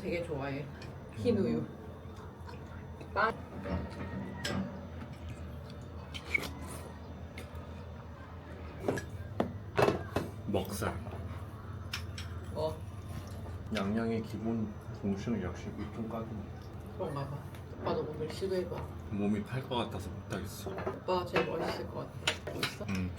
되게 좋아해. 흰 우유. 빵. 먹살. 어 양양의 기본 공식은 역시 이쪽까지네. 그런가 봐. 오빠도 오늘 시도해봐. 몸이 탈것 같아서 못하겠어. 오빠가 제일 멋있을 것 같아. 있어? 음.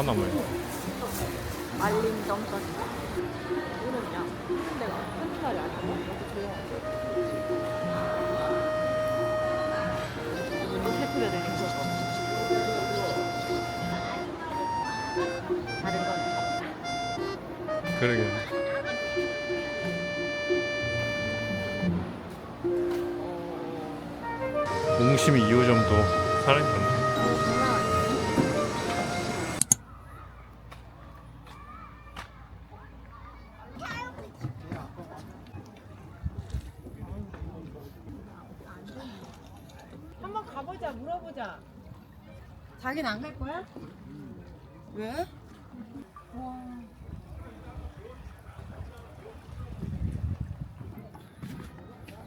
바나물. 말린 점까지. 이거는야. 내가 한 살이 아니고 이렇게 조용하게. 이거 테스트를 내는 거. 다른 건 그러게. 어. 웅심이 2호점도 살아있던데.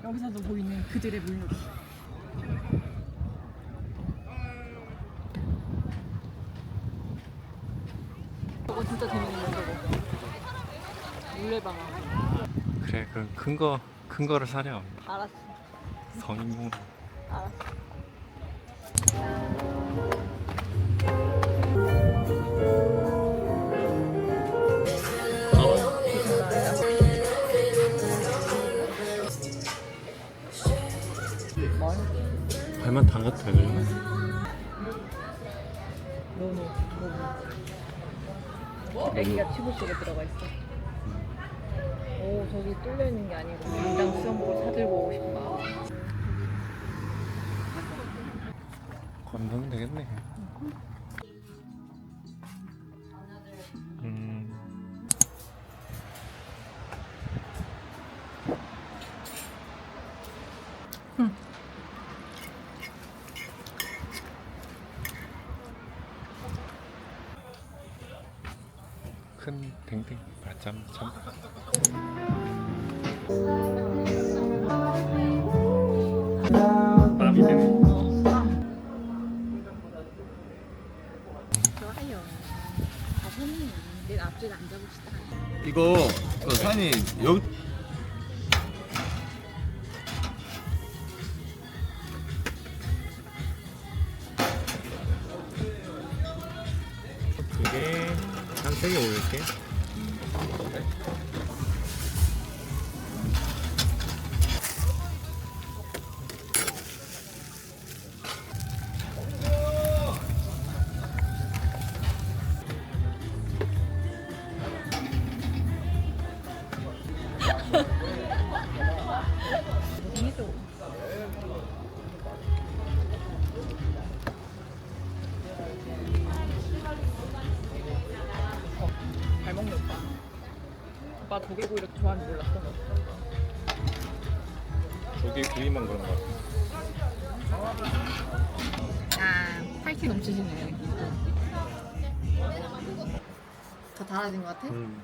여기서도 보이는 그들의 물놀이 저거 진짜 재밌는 거 저거. 물레방아. 그래, 그큰 거, 큰 거를 사려. 알았어. 성인용. 알았어. 발만 담가도 되려나? 너무 너무. 애기가 튜브 속에 들어가 있어. 오 저기 뚫려 있는 게 아니고 당장 수영복을 사들고 오고 마음. 건너면 되겠네. 댕댕 바람 참. 땀이 되네. 좋아요. 가서는 내 앞쪽에 앉아봅시다. 이거 그 산이 여기 그게 한세개 올릴게. 잘 먹네 오빠. 오빠 조개구이 이렇게 좋아하는 줄 몰랐어. 조개 구이만 그런 거 같아. 아, 팔티 넘치시네. 더 달아진 것 같아? 음.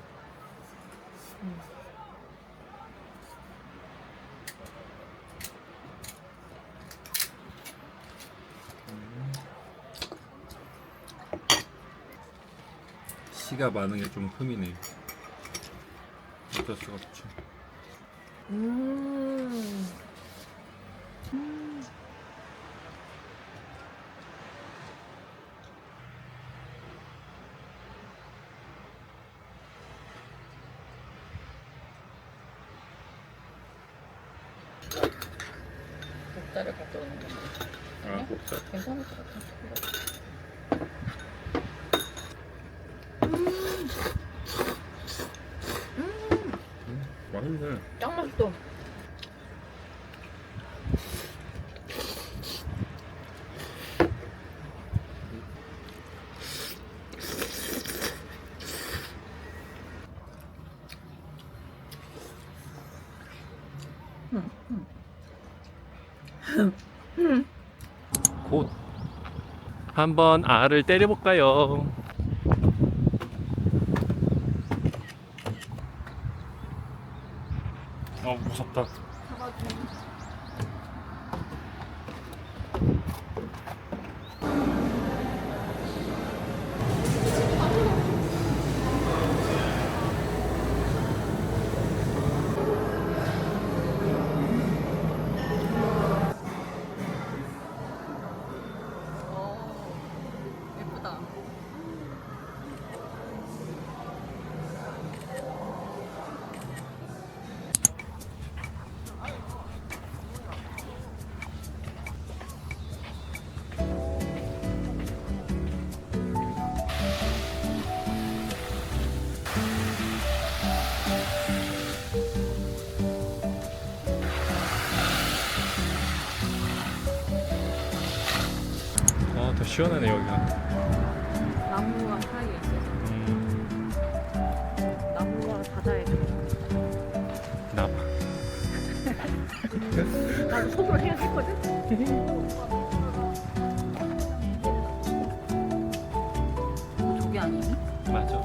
씨 가 많은 게 좀 흠이네. 어쩔 수가 없지. 음. 목살을 갖다 놓는 거 아, 복사. 괜찮을 것 같아. 맛있네. 짱 맛있어. 곧 한번 알을 때려볼까요? 무섭다. 예쁘다. 시원하네 여기가. 나무와 사이에 있어서 음, 나무와 바다에 나 나도 속으로 생각했거든. 저기 아니니? 맞아.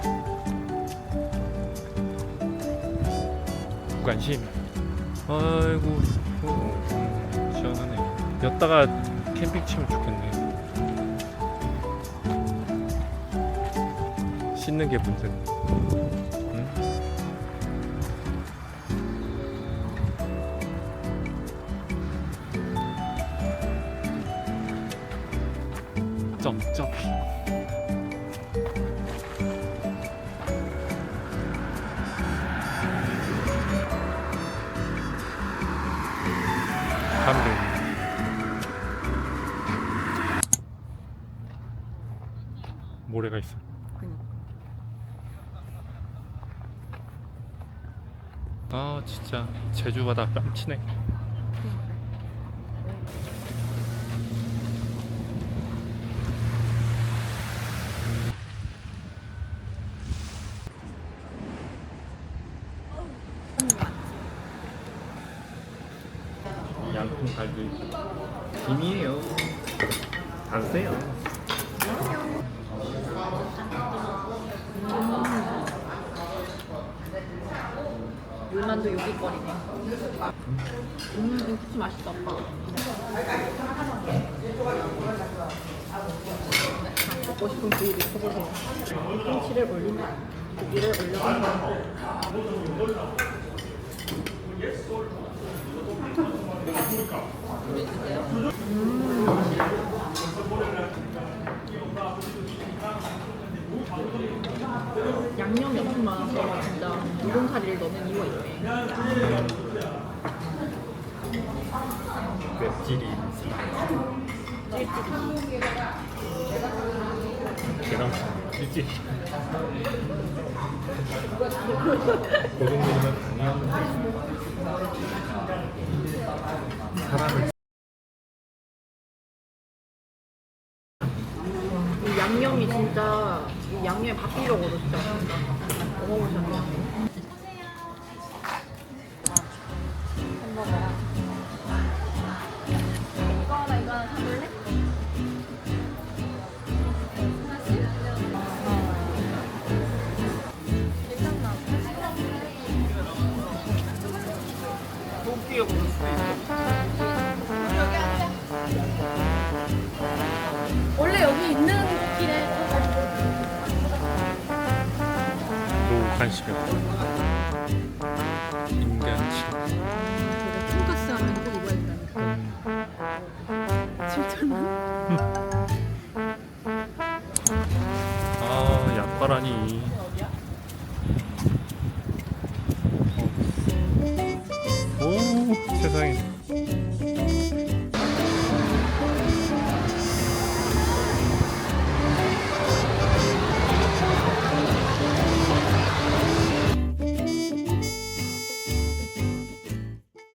관심. 아이고, 어, 음, 시원하네. 여기다가 캠핑 치면 좋겠네. 씻는 게 문제네. 응? 점점. 되겠네. 모래가 있어. 아 진짜 제주 바다 뺨치네. 양품 있고 김이에요. 다세요. 물만두 요깃거리네. 음, 이거 진짜 맛있다, 오빠. 먹고 싶은 부위를 쳐보세요. 김치를 올린다. 고기를 올려서 양념이 엄청 많아서 진짜 우동사리를 넣는 이유가 있네. 맵찔이 계란 찔찔 당연한 사람을 너관